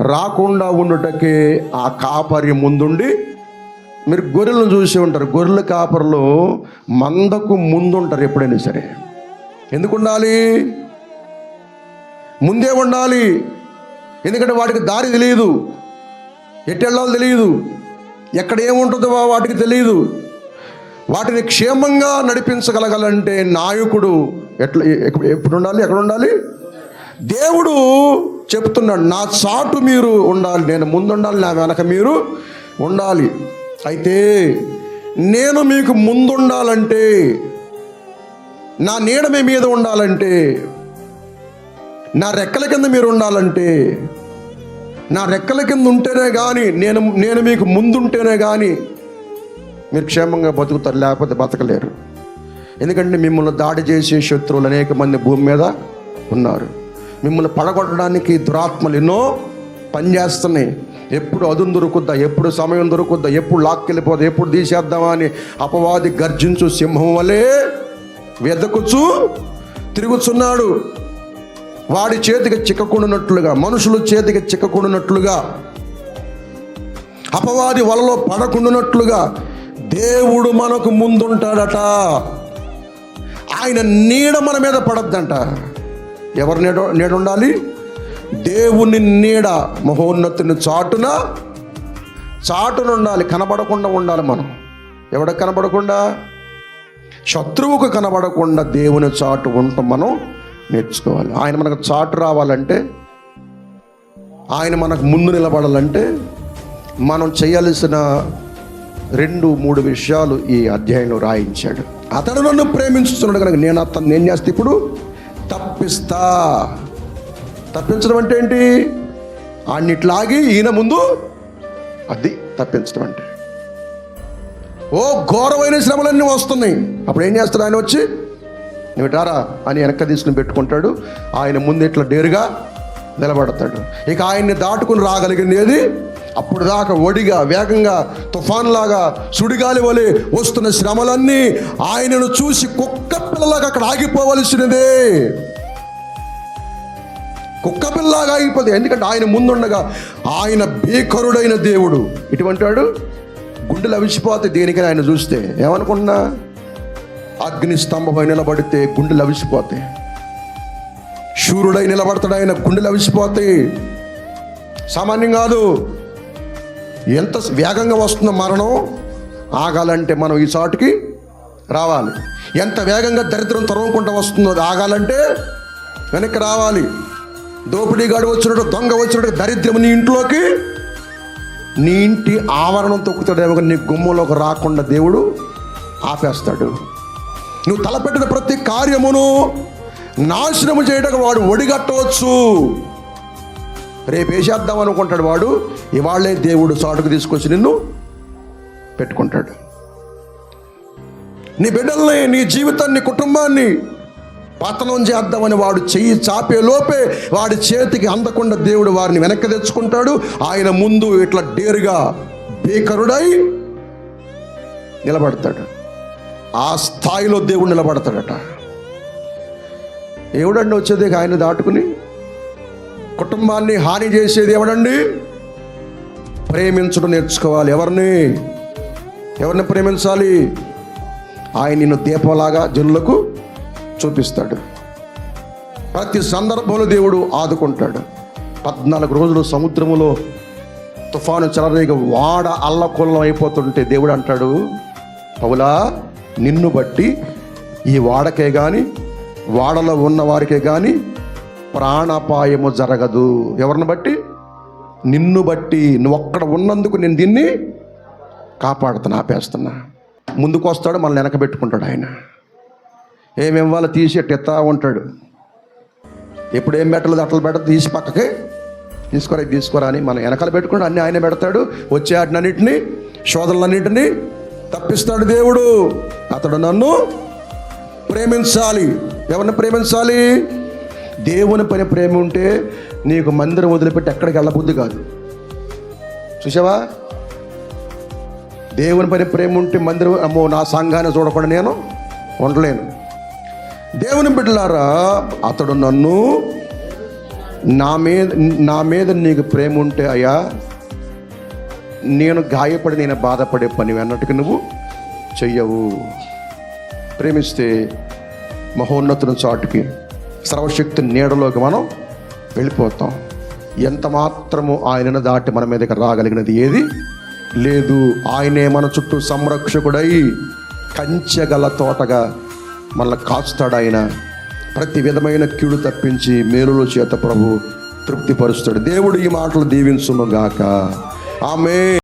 రాకుండా ఉండుటకే ఆ కాపరి ముందుండి మీరు గొర్రెలను చూసి ఉంటారు. గొర్రెల కాపర్లు మందకు ముందుంటారు ఎప్పుడైనా సరే. ఎందుకు ఉండాలి? ముందే ఉండాలి. ఎందుకంటే వాటికి దారి తెలియదు ఎట్టెళ్ళాలో తెలియదు ఎక్కడ ఏముంటుందో వాటికి తెలియదు వాటిని క్షేమంగా నడిపించగలగాలంటే నాయకుడు ఎట్లా ఎప్పుడు ఉండాలి? ఎక్కడ ఉండాలి? దేవుడు చెప్తున్నాడు నా చాటు మీరు ఉండాలి నేను ముందుండాలి నా వెనక మీరు ఉండాలి. అయితే నేను మీకు ముందుండాలంటే నా నీడ మీ మీద ఉండాలంటే నా రెక్కల కింద మీరు ఉండాలంటే నా రెక్కల కింద ఉంటేనే కానీ నేను నేను మీకు ముందుంటేనే కానీ మీరు క్షేమంగా బతుకుతారు లేకపోతే బతకలేరు. ఎందుకంటే మిమ్మల్ని దాడి చేసే శత్రువులు అనేక మంది భూమి మీద ఉన్నారు. మిమ్మల్ని పడగొట్టడానికి దురాత్మలు ఎన్నో పనిచేస్తున్నాయి. ఎప్పుడు అదును దొరుకుద్దా ఎప్పుడు సమయం దొరుకుద్దా ఎప్పుడు లాక్కెళ్ళిపోద్దా ఎప్పుడు తీసేద్దామా అని అపవాది గర్జించు సింహం వలె వెదకుచు తిరుగుచున్నాడు. వాడి చేతికి చిక్కకుండానట్లుగా మనుషులు చేతికి చిక్కకుండానట్లుగా అపవాది వలలో పడకుండానట్లుగా దేవుడు మనకు ముందుంటాడట. ఆయన నీడ మన మీద పడద్దంట. ఎవరు నీడ నీడ ఉండాలి దేవుని నీడ మహోన్నతిని చాటున చాటున ఉండాలి కనబడకుండా ఉండాలి మనం. ఎవడ కనబడకుండా? శత్రువుకు కనబడకుండా దేవుని చాటు ఉండటం మనం నేర్చుకోవాలి. ఆయన మనకు చాటు రావాలంటే ఆయన మనకు ముందు నిలబడాలంటే మనం చేయాల్సిన రెండు మూడు విషయాలు ఈ అధ్యాయంలో రాయించాడు. అతడు నన్ను ప్రేమించుతున్నాడు కనుక నేను అతను ఏం చేస్తే ఇప్పుడు? తప్పిస్తా. తప్పించడం అంటే ఏంటి? అన్నిట్లాగి ఈయన ముందు అది తప్పించడం అంటే. ఓ ఘోరమైన శ్రమలన్నీ వస్తున్నాయి. అప్పుడు ఏం చేస్తాడు ఆయన వచ్చి నువ్వు రారా? అని వెనక్కి తీసుకుని పెట్టుకుంటాడు. ఆయన ముందు ఇట్లా డేరుగా నిలబడతాడు. ఇక ఆయన్ని దాటుకుని రాగలిగింది ఏది అప్పుడు దాకా ఒడిగా వేగంగా తుఫాన్లాగా సుడిగాలి వలె వస్తున్న శ్రమలన్నీ ఆయనను చూసి కుక్క పిల్లలాగా అక్కడ ఆగిపోవలసినదే. కుక్క పిల్లలాగా ఆగిపోతుంది ఎందుకంటే ఆయన ముందుండగా ఆయన భీకరుడైన దేవుడు. ఇటువంటి వాడు గుండెలు అవిసిపోతే దేనికని ఆయన చూస్తే ఏమనుకుంటున్నా? అగ్ని స్తంభమై నిలబడితే గుండెలు అవిసిపోతాయి శూరుడై నిలబడతాడు ఆయన గుండెలు అవిసిపోతాయి. సామాన్యం కాదు. ఎంత వేగంగా వస్తుందో మరణం? ఆగాలంటే మనం ఈ చాటుకి రావాలి. ఎంత వేగంగా దరిద్రం తొరవకుండా వస్తుందో అది ఆగాలంటే వెనక్కి రావాలి. దోపిడీగాడు వచ్చినట్టు దొంగ వచ్చినట్టు దరిద్రం నీ ఇంట్లోకి. నీ ఇంటి ఆవరణం తొక్కుతాడేమో నీ గుమ్మంలోకి రాకుండా దేవుడు ఆపేస్తాడు. నువ్వు తలపెట్టిన ప్రతి కార్యమును నాశనము చేయడానికి వాడు ఒడిగట్టవచ్చు. రేపు వేసేద్దాం అనుకుంటాడు వాడు? ఇవాళ్ళే దేవుడు చాటుకు తీసుకొచ్చి నిన్ను పెట్టుకుంటాడు. నీ బిడ్డల్ని నీ జీవితాన్ని కుటుంబాన్ని పతనం చేద్దామని వాడు చెయ్యి చాపే లోపే వాడి చేతికి అందకుండా దేవుడు వారిని వెనక్కి తెచ్చుకుంటాడు. ఆయన ముందు ఇట్లా డేరుగా భీకరుడై నిలబడతాడు. ఆ స్థాయిలో దేవుడు నిలబడతాడట. ఎవడండి వచ్చేది ఆయన దాటుకుని? కుటుంబాన్ని హాని చేసేది ఎవడండి? ప్రేమించడం నేర్చుకోవాలి ఎవరిని? ఎవరిని ప్రేమించాలి? ఆయన నిన్ను దీపంలాగా జనులకు చూపిస్తాడు. ప్రతి సందర్భంలో దేవుడు ఆదుకుంటాడు. పద్నాలుగు రోజులు సముద్రములో తుఫాను చెలరేగ వాడ అల్లకొల్లం అయిపోతుంటే దేవుడు అంటాడు పౌలా నిన్ను బట్టి ఈ వాడకే కానీ వాడలో ఉన్న వారికే కానీ ప్రాణాపాయము జరగదు. ఎవరిని బట్టి? నిన్ను బట్టి. నువ్వు అక్కడ ఉన్నందుకు నేను దీన్ని కాపాడుతున్నా ఆపేస్తున్నా. ముందుకు వస్తాడు మనల్ని వెనక పెట్టుకుంటాడు ఆయన. ఏమేమి ఇవ్వాలో? తీసి ఎత్తా ఉంటాడు. ఎప్పుడు ఏం పెట్టలేదు అట్లా పెట్టదు తీసి పక్కకి తీసుకురా తీసుకురా అని మనం వెనకాల పెట్టుకుని అన్ని ఆయన పెడతాడు. వచ్చే వాటినన్నింటినీ శోధనలన్నింటినీ తప్పిస్తాడు దేవుడు. అతడు నన్ను ప్రేమించాలి. ఎవరిని ప్రేమించాలి? దేవుని పని ప్రేమ ఉంటే నీకు మందిరం వదిలిపెట్టి ఎక్కడికి వెళ్ళబుద్ధి కాదు. చూసావా దేవుని పని ప్రేమ ఉంటే మందిరం అమ్మో నా సంఘాన్ని చూడకుండా నేను ఉండలేను. దేవుని బిడ్డలారా అతడు నన్ను నా మీద నా మీద నీకు ప్రేమ ఉంటే అయ్యా నేను గాయపడి నేను బాధపడే పని అన్నట్టుగా నువ్వు చెయ్యవు. ప్రేమిస్తే మహోన్నతుని చాటుకి సర్వశక్తి నీడలోకి మనం వెళ్ళిపోతాం. ఎంత మాత్రము ఆయనను దాటి మన మీదకి రాగలిగినది ఏది? లేదు. ఆయనే మన చుట్టూ సంరక్షకుడై కంచెగల తోటగా మళ్ళీ కాస్తాడు ఆయన. ప్రతి విధమైన కీడు తప్పించి మేలుల చేత ప్రభు తృప్తిపరుస్తాడు. దేవుడు ఈ మాటలు దీవించును గాక ఆమె